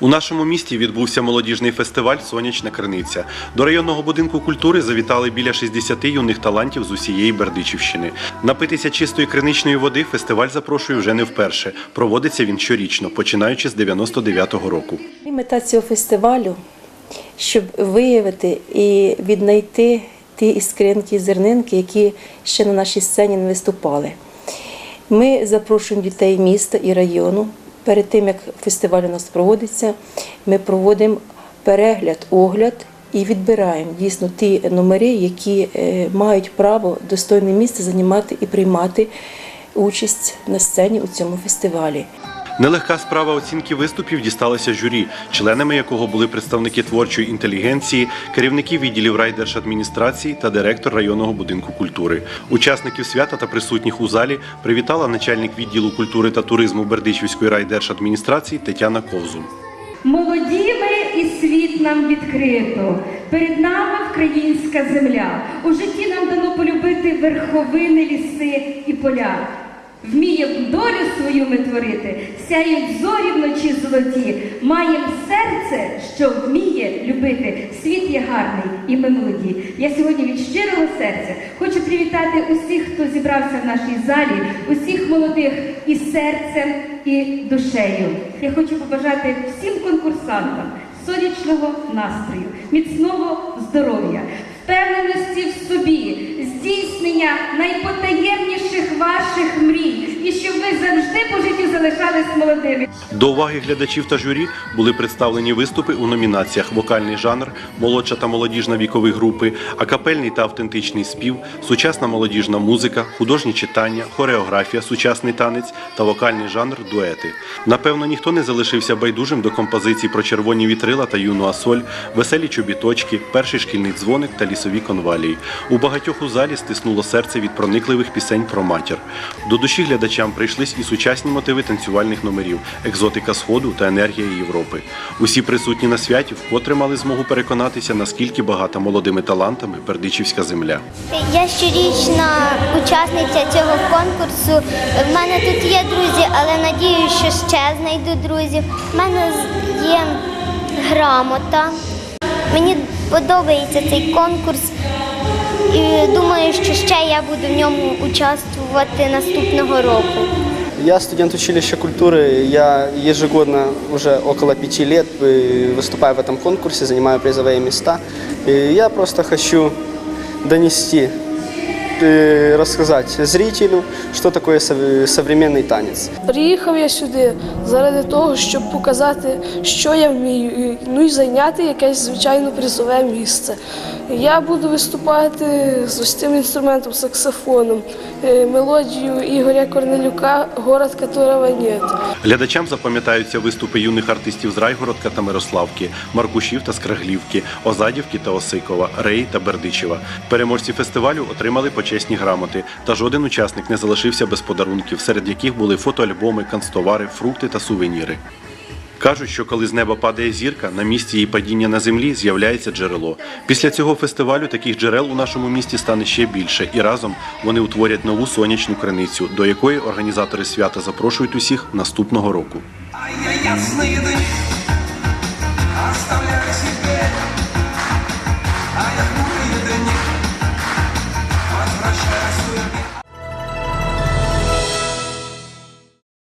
У нашому місті відбувся молодіжний фестиваль Сонячна криниця. До районного будинку культури завітали біля 60 юних талантів з усієї Бердичівщини. Напитися чистої криничної води фестиваль запрошує вже не вперше. Проводиться він щорічно, починаючи з 99-го року. Мета цього фестивалю, щоб виявити і віднайти ті іскринки, зернинки, які ще на нашій сцені не виступали. Ми запрошуємо дітей міста і району. Перед тим, як фестиваль у нас проводиться, ми проводимо перегляд, огляд і відбираємо дійсно ті номери, які е, мають право достойне місце займати і приймати участь на сцені у цьому фестивалі. Нелегка справа оцінки виступів дісталася журі, членами якого були представники творчої інтелігенції, керівники відділів райдержадміністрації та директор районного будинку культури. Учасників свята та присутніх у залі привітала начальник відділу культури та туризму Бердичівської райдержадміністрації Тетяна Ковзун. Молоді ми і світ нам відкрито. Перед нами українська земля. У житті нам дано полюбити верховини, ліси і поля. Вмієм долю свою ми творити, сяють зорі вночі золоті, маєм серце, що вміє любити. Світ є гарний, і ми молоді. Я сьогодні від щирого серця хочу привітати усіх, хто зібрався в нашій залі, усіх молодих і серцем, і душею. Я хочу побажати всім конкурсантам сонячного настрою, міцного здоров'я, впевненості в собі, здійснення найпотаємніших ваших мрій, і щоб ви завжди по життю залишались молодими. До уваги глядачів та журі були представлені виступи у номінаціях Вокальний жанр, молодша та молодіжна вікові групи, акапельний та автентичний спів, сучасна молодіжна музика, художні читання, хореографія, сучасний танець та вокальний жанр дуети. Напевно, ніхто не залишився байдужим до композицій про червоні вітрила та юну асоль, веселі чобіточки, перший шкільний дзвоник та лісові конвалії. У багатьох у залі стиснуло серце від проникливих пісень про матір. До душі глядачам прийшлись і сучасні мотиви танцювальних номерів, екзотика Сходу та енергія Європи. Усі присутні на святі вкотре мали змогу переконатися, наскільки багата молодими талантами Бердичівська земля. Я щорічна учасниця цього конкурсу. В мене тут є друзі, але надію, що ще знайду друзів. У мене є грамота. Мені подобається цей конкурс. І думаю, що ще я буду в ньому участвувати наступного року. Я студент училища культуры. Я ежегодно уже около пяти лет э, выступаю в этом конкурсе, занимаю призовые места. И я просто хочу донести, э, рассказать зрителю, что такое сов- современный танец. Приїхав я сюди заради того, щоб показати, що я вмію, ну і зайняти якесь звичайно призове місце. Я буду виступати з ось цим інструментом, саксофоном, е, мелодію Ігоря Корнелюка Город, которого нет. Глядачам запам'ятаються виступи юних артистів з Райгородка та Мирославки, Маркушів та Скраглівки, Озадівки та Осикова, Рей та Бердичева. Переможці фестивалю отримали почесні грамоти, та жоден учасник не залишився без подарунків, серед яких були фотоальбоми, канцтовари, фрукти та сувеніри. Кажуть, що коли з неба падає зірка, на місці її падіння на землі з'являється джерело. Після цього фестивалю таких джерел у нашому місті стане ще більше, і разом вони утворять нову сонячну криницю, до якої організатори свята запрошують усіх наступного року. А я ясные дни оставляю себе